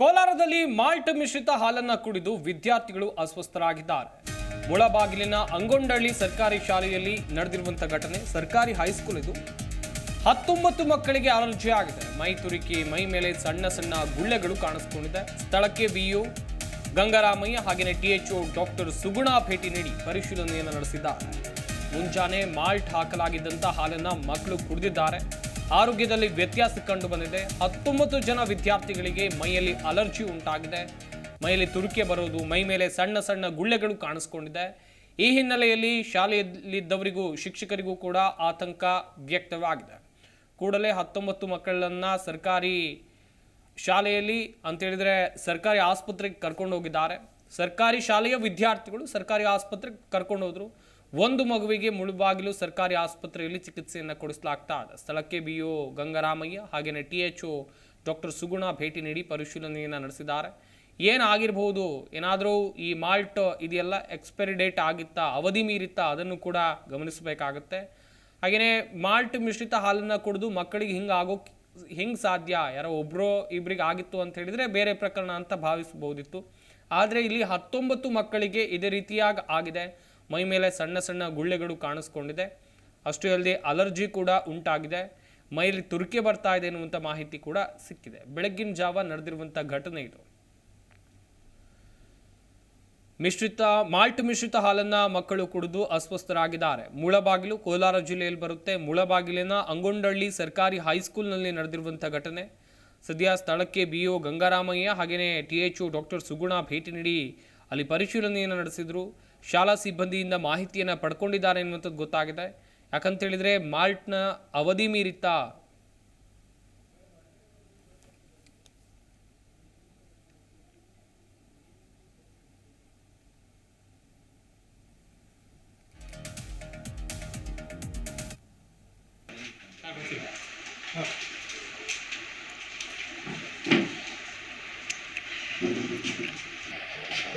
ಕೋಲಾರದಲ್ಲಿ ಮಾಲ್ಟ್ ಮಿಶ್ರಿತ ಹಾಲನ್ನ ಕುಡಿದು ವಿದ್ಯಾರ್ಥಿಗಳು ಅಸ್ವಸ್ಥರಾಗಿದ್ದಾರೆ. ಮುಳಬಾಗಿಲಿನ ಅಂಗೊಂಡಳ್ಳಿ ಸರ್ಕಾರಿ ಶಾಲೆಯಲ್ಲಿ ನಡೆದಿರುವಂತಹ ಘಟನೆ ಸರ್ಕಾರಿ ಹೈಸ್ಕೂಲ್ ಇದು. ಹತ್ತೊಂಬತ್ತು ಮಕ್ಕಳಿಗೆ ಅಲರ್ಜಿ ಆಗಿದೆ. ಮೈ ತುರಿಕಿ, ಮೈ ಮೇಲೆ ಸಣ್ಣ ಸಣ್ಣ ಗುಳ್ಳೆಗಳು ಕಾಣಿಸಿಕೊಂಡಿದೆ. ಸ್ಥಳಕ್ಕೆ ಬಿಇಒ ಗಂಗರಾಮಯ್ಯ ಹಾಗೆಯೇ ಟಿಎಚ್ಒ ಡಾಕ್ಟರ್ ಸುಗುಣ ಭೇಟಿ ನೀಡಿ ಪರಿಶೀಲನೆಯನ್ನು ನಡೆಸಿದ್ದಾರೆ. ಮುಂಜಾನೆ ಮಾಲ್ಟ್ ಹಾಕಲಾಗಿದ್ದಂಥ ಹಾಲನ್ನ ಮಕ್ಕಳು ಕುಡಿದಿದ್ದಾರೆ. ಆರೋಗ್ಯದಲ್ಲಿ ವ್ಯತ್ಯಾಸ ಕಂಡು ಬಂದಿದೆ. ಹತ್ತೊಂಬತ್ತು ಜನ ವಿದ್ಯಾರ್ಥಿಗಳಿಗೆ ಮೈಯಲ್ಲಿ ಅಲರ್ಜಿ ಉಂಟಾಗಿದೆ. ಮೈಯಲ್ಲಿ ತುರಿಕೆ ಬರೋದು ಮೈ ಮೇಲೆ ಸಣ್ಣ ಸಣ್ಣ ಗುಳ್ಳೆಗಳು ಕಾಣಿಸ್ಕೊಂಡಿದೆ. ಈ ಹಿನ್ನೆಲೆಯಲ್ಲಿ ಶಾಲೆಯಲ್ಲಿದ್ದವರಿಗೂ, ಶಿಕ್ಷಕರಿಗೂ ಕೂಡ ಆತಂಕ ವ್ಯಕ್ತವಾಗಿದೆ. ಕೂಡಲೇ ಹತ್ತೊಂಬತ್ತು ಮಕ್ಕಳನ್ನು ಸರ್ಕಾರಿ ಶಾಲೆಯಲ್ಲಿ ಅಂತೇಳಿದರೆ ಸರ್ಕಾರಿ ಆಸ್ಪತ್ರೆಗೆ ಕರ್ಕೊಂಡು ಹೋಗಿದ್ದಾರೆ. ಸರ್ಕಾರಿ ಶಾಲೆಯ ವಿದ್ಯಾರ್ಥಿಗಳು ಸರ್ಕಾರಿ ಆಸ್ಪತ್ರೆಗೆ ಕರ್ಕೊಂಡು ಹೋದ್ರು. ಒಂದು ಮಗುವಿಗೆ ಮುಳುಬಾಗಿಲು ಸರ್ಕಾರಿ ಆಸ್ಪತ್ರೆಯಲ್ಲಿ ಚಿಕಿತ್ಸೆಯನ್ನು ಕೊಡಿಸಲಾಗ್ತಾ ಸ್ಥಳಕ್ಕೆ ಬಿ ಒ ಗಂಗರಾಮಯ್ಯ ಹಾಗೆಯೇ T H O doctor Suguna ಭೇಟಿ ನೀಡಿ ಪರಿಶೀಲನೆಯನ್ನು ನಡೆಸಿದ್ದಾರೆ. ಏನಾಗಿರ್ಬೋದು ಏನಾದರೂ ಈ ಮಾಲ್ಟ್ ಇದೆಲ್ಲ ಎಕ್ಸ್ಪೈರಿ ಡೇಟ್ ಆಗಿತ್ತಾ, ಅವಧಿ ಮೀರಿತ್ತಾ, ಅದನ್ನು ಕೂಡ ಗಮನಿಸಬೇಕಾಗುತ್ತೆ. ಹಾಗೆಯೇ ಮಾಲ್ಟ್ ಮಿಶ್ರಿತ ಹಾಲನ್ನು ಕುಡಿದು ಮಕ್ಕಳಿಗೆ ಹಿಂಗೆ ಆಗೋ ಹೆಂಗೆ ಸಾಧ್ಯ? ಯಾರೋ ಒಬ್ಬರು ಇಬ್ಬರಿಗೆ ಆಗಿತ್ತು ಅಂತ ಹೇಳಿದರೆ ಬೇರೆ ಪ್ರಕರಣ ಅಂತ ಭಾವಿಸಬಹುದಿತ್ತು. ಆದರೆ ಇಲ್ಲಿ ಹತ್ತೊಂಬತ್ತು ಮಕ್ಕಳಿಗೆ ಇದೇ ರೀತಿಯಾಗಿ ಆಗಿದೆ. ಮೈ ಮೇಲೆ ಸಣ್ಣ ಸಣ್ಣ ಗುಳ್ಳೆಗಳು ಕಾಣಿಸ್ಕೊಂಡಿದೆ. ಅಷ್ಟು ಅಲ್ಲದೆ ಅಲರ್ಜಿ ಕೂಡ ಉಂಟಾಗಿದೆ. ಮೈಲಿ ತುರಿಕೆ ಬರ್ತಾ ಇದೆ ಎನ್ನುವಂಥ ಮಾಹಿತಿ ಕೂಡ ಸಿಕ್ಕಿದೆ. ಬೆಳಗ್ಗಿನ ಜಾವ ನಡೆದಿರುವಂಥ ಘಟನೆ ಇದು. ಮಿಶ್ರಿತ, ಮಾಲ್ಟ್ ಮಿಶ್ರಿತ ಹಾಲನ್ನು ಮಕ್ಕಳು ಕುಡಿದು ಅಸ್ವಸ್ಥರಾಗಿದ್ದಾರೆ. ಮುಳಬಾಗಿಲು ಕೋಲಾರ ಜಿಲ್ಲೆಯಲ್ಲಿ ಬರುತ್ತೆ. ಮುಳಬಾಗಿಲಿನ ಅಂಗೊಂಡಳ್ಳಿ ಸರ್ಕಾರಿ ಹೈಸ್ಕೂಲ್ನಲ್ಲಿ ನಡೆದಿರುವಂಥ ಘಟನೆ. ಸದ್ಯ ಸ್ಥಳಕ್ಕೆ ಬಿ ಒ ಗಂಗಾರಾಮಯ್ಯ ಹಾಗೆಯೇ ಟಿ ಎಚ್ ಡಾಕ್ಟರ್ ಸುಗುಣ ಭೇಟಿ ನೀಡಿ ಅಲ್ಲಿ ಪರಿಶೀಲನೆಯನ್ನು ನಡೆಸಿದರು. ಶಾಲಾ ಸಿಬ್ಬಂದಿಯಿಂದ ಮಾಹಿತಿಯನ್ನು ಪಡ್ಕೊಂಡಿದ್ದಾರೆ ಎನ್ನುವಂಥದ್ದು ಗೊತ್ತಾಗಿದೆ. ಯಾಕಂತೇಳಿದರೆ ಮಾಲ್ಟ್ನ ಅವಧಿ ಮೀರಿತ್ತಾ.